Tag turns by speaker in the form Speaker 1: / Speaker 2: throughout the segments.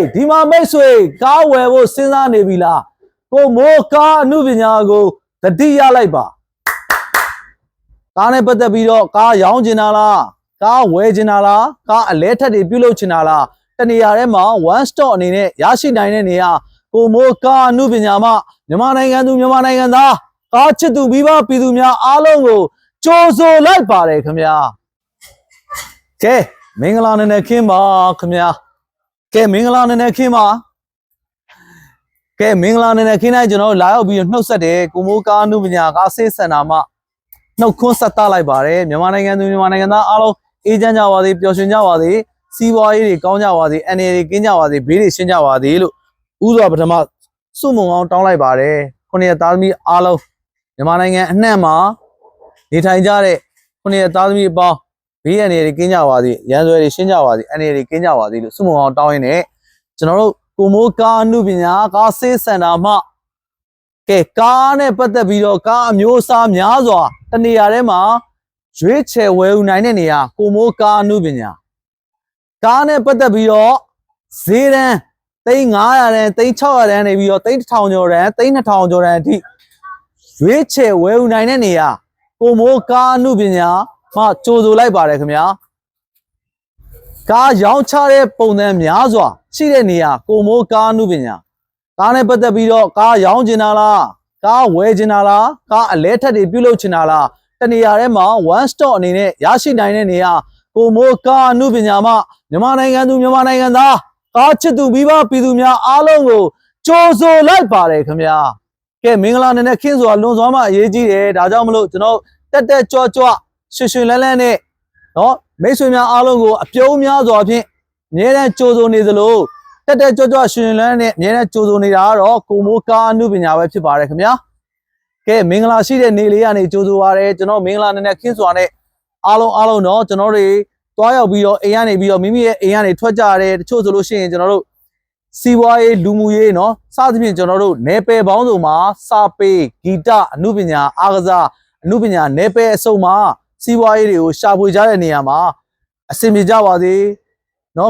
Speaker 1: းဒီမှာမိတ်ဆွေကားဝယ်ဖို့စဉ်းစားနေပြီလားကိုမိုးကားအမှုပညာကိုတတိရလိုက်ပါကားနဲ့ပတ်သက်ပြီးတော့ကားရောင်းချင်တာလားကားဝယ်ချင်တာလားကားအလဲထက်တွေပြုလုပ်ချင်တာလားတနေရာထဲမှာ one stop အနေနဲ့ရရှိနိုင်တဲ့နေရာကိုမိုးကားအမှုပညာမှမြန်မာနိုင်ငံသူမြန်မာနိုင်ငံသားကားချစ်သူမိဘပြည်သူများအားလုံးကိုကြိုဆိုလိုက်ပါတယ်ခင်ဗျာကဲမင်္ဂလာနံနက်ခင်းပါခင်ဗျာ ကဲမင်္ဂလာနံနက်ခင်းပါကဲမင်္ဂလာနံနက်ခင်းတိုင်းကျွန်တော်တို့လာရောက်ပြီးတော့နှုတ်ဆက်တယ်ကိုမိုးကားနုပညာကားဆေးစင်တာမှာနှုတ်ခွန်းဆက်သလိုက်ပါတယ်မြန်မာနိုင်ငံသူမြန်မာနိုင်ငံသားအားလုံးအေးချမ်းကြပါစေပျော်ရွှင်ကြပါစေစီးပွားရေးတွေကောင်းကြပါစေအနေတွေကင်းကြပါစေဘေးတွေရှင်းကြပါစေလို့ဥစွာပထမစုမုံအောင်တောင်းလိုက်ပါတယ်ခုနှစ်ရက်သားသမီးအားလုံးမြန်မာနိုင်ငံအနှံ့မှာနေထိုင်ကြတဲ့ခုနှစ်ရက်သားသမီးအပေါင်း ဘေးအနေတွေကင်းကြပါစေရန်စွဲတွေရှင်းကြပါစေအနေတွေကင်းကြပါစေလို့စုမုံအောင်တောင်းရင်းနဲ့ကျွန်တော်တို့ကိုမိုးကားအမှုပညာကားဆေးစင်တာမှကဲကားနဲ့ပတ်သက်ပြီးတော့ကားအမျိုးအစားများစွာတနေရာထဲမှာရွေးချယ်ဝယ်ယူနိုင်တဲ့နေရာကိုမိုးကားအမှုပညာကားနဲ့ပတ်သက်ပြီးတော့ဈေးတန်းသိန်း900တန်းသိန်း600တန်းနေပြီးတော့သိန်း1000ကျော်တန်းသိန်း2000ကျော်တန်းအထိရွေးချယ်ဝယ်ယူနိုင်တဲ့နေရာကိုမိုးကားအမှုပညာ မှကြိုဆိုလိုက်ပါတယ်ခင်ဗျာကားရောင်းချတဲ့ပုံစံများစွာရှိတဲ့နေရာကိုမိုးကားအမှုပညာကားနဲ့ပတ်သက်ပြီးတော့ကားရောင်းချင်တာလားကားဝယ်ချင်တာလားကားအလဲထက်တွေပြုလုပ်ချင်တာလားတနေရာထဲမှာ one stop အနေနဲ့ရရှိနိုင်တဲ့နေရာကိုမိုးကားအမှုပညာမှမြန်မာနိုင်ငံသူမြန်မာနိုင်ငံသားကားချစ်သူမိဘပြည်သူများအားလုံးကိုကြိုဆိုလိုက်ပါတယ်ခင်ဗျာကဲမင်္ဂလာနံနက်ခင်းစွာလွန်စွာမှအရေးကြီးတယ်ဒါကြောင့်မလို့ကျွန်တော်တက်တက်ကြွကြွ ရွှင်ရွှင်လန်းလန်းနဲ့ နော်မိတ်ဆွေများအားလုံးကိုအပြုံးများစွာဖြင့်အမြဲတမ်းကြိုးစိုးနေသလိုတက်တက်ကြွကြွရှင်လန်းနဲ့အမြဲတမ်းကြိုးစိုးနေတာကတော့ကိုမိုးကားအမှုပညာပဲဖြစ်ပါတယ်ခင်ဗျာကဲမင်္ဂလာရှိတဲ့နေ့လေးကနေကြိုးစိုးပါရစေကျွန်တော်မင်္ဂလာနည်းနည်းခင်းစွာနဲ့အားလုံးအားလုံးတော့ကျွန်တော်တွေတွားရောက်ပြီးတော့အိမ်ကနေပြီးတော့မိမိရဲ့အိမ်ကနေထွက်ကြရတယ်တချို့ဆိုလို့ရှိရင်ကျွန်တော်တို့စီးပွားရေးလူမှုရေးเนาะစသဖြင့်ကျွန်တော်တို့နယ်ပယ်ပေါင်းစုံမှာစာပေဂီတအမှုပညာအားကစားအမှုပညာနယ်ပယ်အစုံမှာ စီးပွားရေးတွေကိုရှာဖွေကြတဲ့နေရာမှာ အဆင်ပြေကြပါစေเนาะ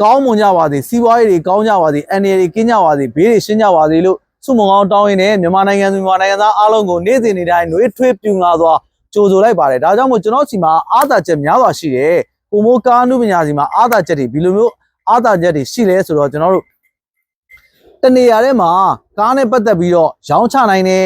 Speaker 1: ကောင်းမွန်ကြပါစေစီးပွားရေးတွေကောင်းကြပါစေအန်ရတွေကင်းကြပါစေဘေးတွေရှင်းကြပါစေလို့ဆုမွန်ကောင်းတောင်းရင်းနဲ့မြန်မာနိုင်ငံသူမြန်မာနိုင်ငံသားအားလုံးကိုနေ့စဉ်နေ့တိုင်းနှွေးထွေးပြူလာစွာကြိုဆိုလိုက်ပါတယ်ဒါကြောင့်မို့ကျွန်တော်စီမှာအားသာချက်များစွာရှိတယ်ကိုမိုးကားနုပညာစီမှာအားသာချက်တွေဒီလိုမျိုးအားသာချက်တွေရှိလဲဆိုတော့ကျွန်တော်တို့တနေရာထဲမှာကားနဲ့ပတ်သက်ပြီးတော့ရောင်းချနိုင်တယ်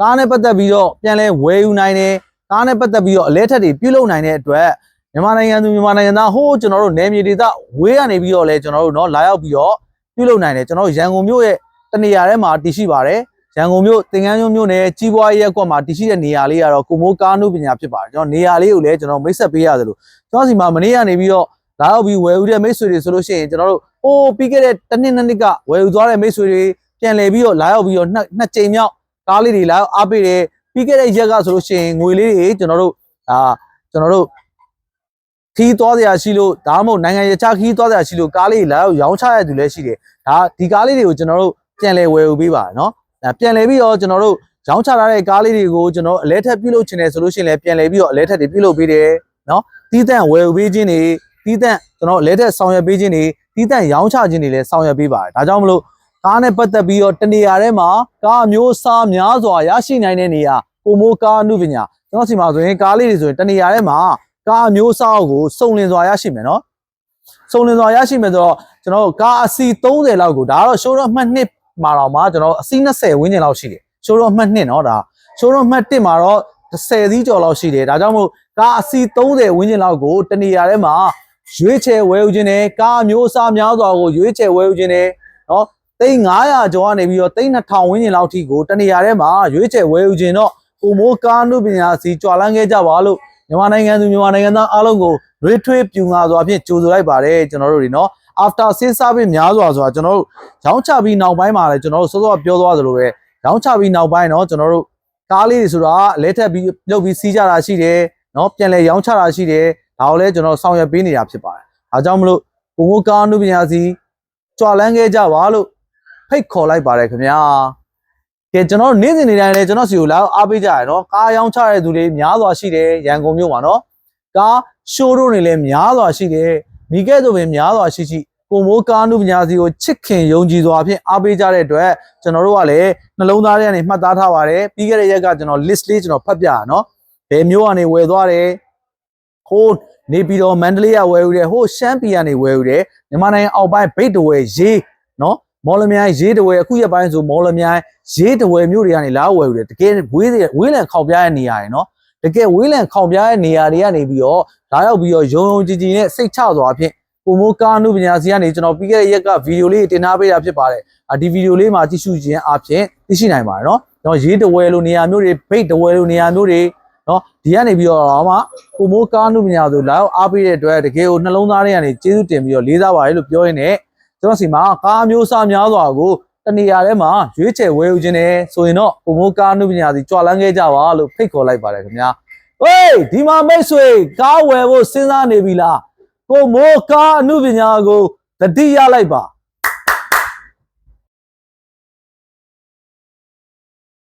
Speaker 1: ကားနဲ့ပတ်သက်ပြီးတော့ပြန်လဲဝယ်ယူနိုင်တယ် ကားနဲ့ပတ်သက်ပြီးတော့အလဲထက်တွေပြုလုပ်နိုင်တဲ့အတွက် မြန်မာနိုင်ငံသူမြန်မာနိုင်ငံသားဟိုးကျွန်တော်တို့နယ်မြေဒေသဝေးကနေပြီးတော့လဲကျွန်တော်တို့เนาะလာရောက်ပြီးတော့ပြုလုပ်နိုင်တယ်ကျွန်တော်တို့ရန်ကုန်မြို့ရဲ့တနေရာထဲမှာတည်ရှိပါတယ်ရန်ကုန်မြို့သင်္ကန်းကျွန်းမြို့နယ်ကြီးပွားရေးရပ်ကွက်မှာတည်ရှိတဲ့နေရာလေးကတော့ကိုမိုးကားနုပညာဖြစ်ပါတယ်ကျွန်တော်နေရာလေးကိုလည်းကျွန်တော်မိတ်ဆက်ပေးရတယ်လို့ကျွန်တော်စီမှာမနေ့ကနေပြီးတော့လာရောက်ပြီးဝယ်ယူတဲ့မိတ်ဆွေတွေဆိုလို့ရှိရင်ကျွန်တော်တို့ဟိုးပြီးခဲ့တဲ့တစ်နှစ်နှစ်နှစ်ကဝယ်ယူသွားတဲ့မိတ်ဆွေတွေပြန်လည်ပြီးတော့လာရောက်ပြီးတော့နှစ်နှစ်ကြိမ်မြောက်ကားလေးတွေလာရောက်အားပေးတယ် ပြီးခဲ့တဲ့ရက်ကဆိုလို့ရှိရင်ငွေလေးတွေကျွန်တော်တို့အာကျွန်တော်တို့ခီးသွားစရာရှိလို့ဒါမှမဟုတ်နိုင်ငံရခြားခီးသွားစရာရှိလို့ကားလေးလာရောက်ရောင်းချရတူလည်းရှိတယ်ဒါဒီကားလေးတွေကိုကျွန်တော်တို့ပြန်လဲဝယ်ယူပေးပါနော်ပြန်လဲပြီးတော့ကျွန်တော်တို့ရောင်းချထားတဲ့ကားလေးတွေကိုကျွန်တော်အလဲထက်ပြုလုပ်ချင်တယ်ဆိုလို့ရှိရင်လည်းပြန်လဲပြီးတော့အလဲထက်တွေပြုလုပ်ပေးတယ်နော်တီးတန့်ဝယ်ယူပေးခြင်းတွေတီးတန့်ကျွန်တော်အလဲထက်ဆောင်ရွက်ပေးခြင်းတွေတီးတန့်ရောင်းချခြင်းတွေလည်းဆောင်ရွက်ပေးပါတယ်ဒါကြောင့်မလို့ကားနဲ့ပတ်သက်ပြီးတော့တနေရာထဲမှာကားမျိုးစားများစွာရရှိနိုင်တဲ့နေရာ အိုမိုကားအမှုပညာကျွန်တော်စီမှာဆိုရင်ကားလေးတွေဆိုရင်တနေရာထဲမှာကားအမျိုးအစားကိုစုံလင်စွာရရှိမယ်နော်စုံလင်စွာရရှိမယ်ဆိုတော့ကျွန်တော်ကားအစီ30လောက်ကိုဒါကတော့ showroom မှတ်နှစ်မှာတော့မှကျွန်တော်အစီ20ဝန်းကျင်လောက်ရှိတယ် showroom မှတ်နှစ်နော်ဒါ showroom မှတ်1မှာတော့30စီးကျော်လောက်ရှိတယ်ဒါကြောင့်မို့ကားအစီ30ဝန်းကျင်လောက်ကိုတနေရာထဲမှာရွေးချယ်ဝယ်ယူခြင်းနဲ့ကားအမျိုးအစားများစွာကိုရွေးချယ်ဝယ်ယူခြင်းနဲ့နော်သိန်း900ကျော်ကနေပြီးတော့သိန်း2000ဝန်းကျင်လောက်ထိကိုတနေရာထဲမှာရွေးချယ်ဝယ်ယူခြင်းတော့ ပုံမိုးကားနုပညာစီကြွာလန်းခဲ့ကြပါလို့မြန်မာနိုင်ငံသူမြန်မာနိုင်ငံသားအားလုံးကိုရွေးထွေးပြူငါစွာဖြင့်ကြိုဆိုလိုက်ပါတယ်ကျွန်တော်တို့တွေနော် after sales service များစွာဆိုတာကျွန်တော်တို့ရောင်းချပြီးနောက်ပိုင်းမှာလည်းကျွန်တော်တို့စောစောပြောသွားသလိုပဲရောင်းချပြီးနောက်ပိုင်းနော်ကျွန်တော်တို့ကားလေးတွေဆိုတာလဲထက်ပြီးလုပ်ပြီးစီးကြတာရှိတယ်နော်ပြန်လဲရောင်းချတာရှိတယ်ဒါကိုလည်းကျွန်တော်ဆောင်ရွက်ပေးနေတာဖြစ်ပါတယ်အားကြောင့်မလို့ဘုံဘကားနုပညာစီကြွာလန်းခဲ့ကြပါလို့ဖိတ်ခေါ်လိုက်ပါတယ်ခင်ဗျာ ကဲကျွန်တော်တို့နေ့စဉ်နေ့တိုင်းလည်းကျွန်တော်စီကိုလာအားပေးကြရနော်ကားရောင်းချတဲ့သူတွေများစွာရှိတယ်ရန်ကုန်မြို့မှာနော်ကားရှိုးရုံးတွေလည်းများစွာရှိတယ်မိခဲ့ဆိုပင်များစွာရှိရှိကိုမိုးကားနုပညာစီကိုချစ်ခင်ယုံကြည်စွာဖြင့်အားပေးကြတဲ့အတွက်ကျွန်တော်တို့ကလည်းနှလုံးသားထဲကနေမှတ်သားထားပါတယ်ပြီးခဲ့တဲ့ရက်ကကျွန်တော် list လေးကျွန်တော်ဖတ်ပြရနော်ဘယ်မျိုးကနေဝယ်သွားတယ်ဟိုးနေပြည်တော်မန္တလေးကဝယ်ယူတယ်ဟိုးရှမ်းပြည်ကနေဝယ်ယူတယ်မြန်မာနိုင်ငံအောက်ပိုင်းဗိတ်တဝယ်ရေးနော် မော်လမြိုင်ရေးတဝယ်အခုရက်ပိုင်းဆိုမော်လမြိုင်ရေးတဝယ်မျိုးတွေကနေလာဝယ်ယူတယ်တကယ်ဝေးဝေးလံခေါက်ပြားတဲ့နေရာတွေနော်တကယ်ဝေးလံခေါက်ပြားတဲ့နေရာတွေကနေပြီးတော့လာရောက်ပြီးတော့ယုံယုံကြည်ကြည်နဲ့စိတ်ချစွာဖြင့်ပုံမိုးကားနုပညာစီကနေကျွန်တော်ပြီးခဲ့တဲ့ရက်ကဗီဒီယိုလေးတင်ထားပေးတာဖြစ်ပါတယ်။အဒီဗီဒီယိုလေးမှာကြည့်ရှုခြင်းအပြင်သိရှိနိုင်ပါတယ်နော်။ကျွန်တော်ရေးတဝဲလိုနေရာမျိုးတွေဘိတ်တဝဲလိုနေရာမျိုးတွေနော်ဒီကနေပြီးတော့မှပုံမိုးကားနုပညာဆိုလာရောက်အားပေးတဲ့အတွက်တကယ်ကိုနှလုံးသားထဲကနေကျေးဇူးတင်ပြီးတော့လေးစားပါတယ်လို့ပြောရင်းနဲ့ ကျွန်တော်စီမှာကားမျိုးစားများစွာကိုတနေရာထဲမှာရွေးချယ်ဝယ်ယူခြင်းနဲ့ဆိုရင်တော့ပုံမိုးကားနုပညာစီကြွာလန်းခဲ့ကြပါလို့ဖိတ်ခေါ်လိုက်ပါတယ်ခင်ဗျာ။ဟေးဒီမှာမိတ်ဆွေကားဝယ်ဖို့စဉ်းစားနေပြီလားကိုမိုးကားအမှုပညာကိုတတိရလိုက်ပါ